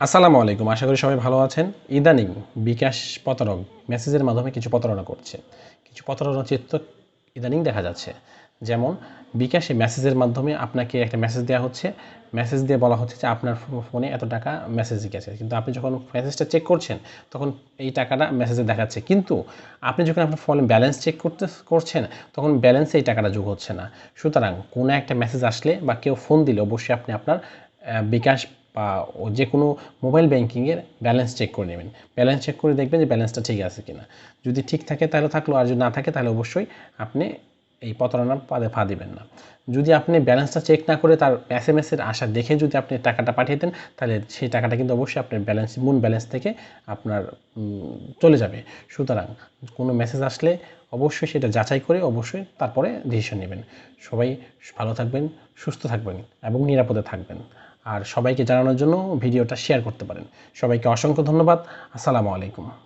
আসসালামু আলাইকুম। আশা করি সবাই ভালো আছেন। ইদানিং বিকাশ প্রতারক মেসেজের মাধ্যমে কিছু প্রতারণা করছে। কিছু প্রতারণা চিত্র ইদানিং দেখা যাচ্ছে। যেমন, বিকাশে মেসেজের মাধ্যমে আপনাকে একটা মেসেজ দেওয়া হচ্ছে। মেসেজ দিয়ে বলা হচ্ছে যে আপনার ফোনে এত টাকা মেসেজ গেছে। কিন্তু আপনি যখন মেসেজটা চেক করছেন, তখন এই টাকাটা মেসেজে দেখাচ্ছে। কিন্তু আপনি যখন আপনার ফোনে ব্যালেন্স চেক করতে, করছেন, তখন ব্যালেন্সে এই টাকাটা যোগ হচ্ছে না। সুতরাং কোনো একটা মেসেজ আসলে বা কেউ ফোন দিলে অবশ্যই আপনি আপনার বিকাশ বা যে কোনো মোবাইল ব্যাংকিংয়ের ব্যালেন্স চেক করে নেবেন। ব্যালেন্স চেক করে দেখবেন যে ব্যালেন্সটা ঠিক আছে কিনা। যদি ঠিক থাকে তাহলে থাকল, আর যদি না থাকে তাহলে অবশ্যই আপনি এই প্রতারণার পাদে পা দিবেন না। যদি আপনি ব্যালেন্সটা চেক না করে তার এস এম এসের আশা দেখে যদি আপনি টাকাটা পাঠিয়ে দেন, তাহলে সেই টাকাটা কিন্তু অবশ্যই আপনার ব্যালেন্স, মূল ব্যালেন্স থেকে আপনার চলে যাবে। সুতরাং কোনো মেসেজ আসলে অবশ্যই সেটা যাচাই করে অবশ্যই তারপরে ডিসিশন নেবেন। সবাই ভালো থাকবেন, সুস্থ থাকবেন এবং নিরাপদে থাকবেন। আর সবাইকে জানানোর জন্য ভিডিওটা শেয়ার করতে পারেন। সবাইকে অসংখ্য ধন্যবাদ। আসসালামু আলাইকুম।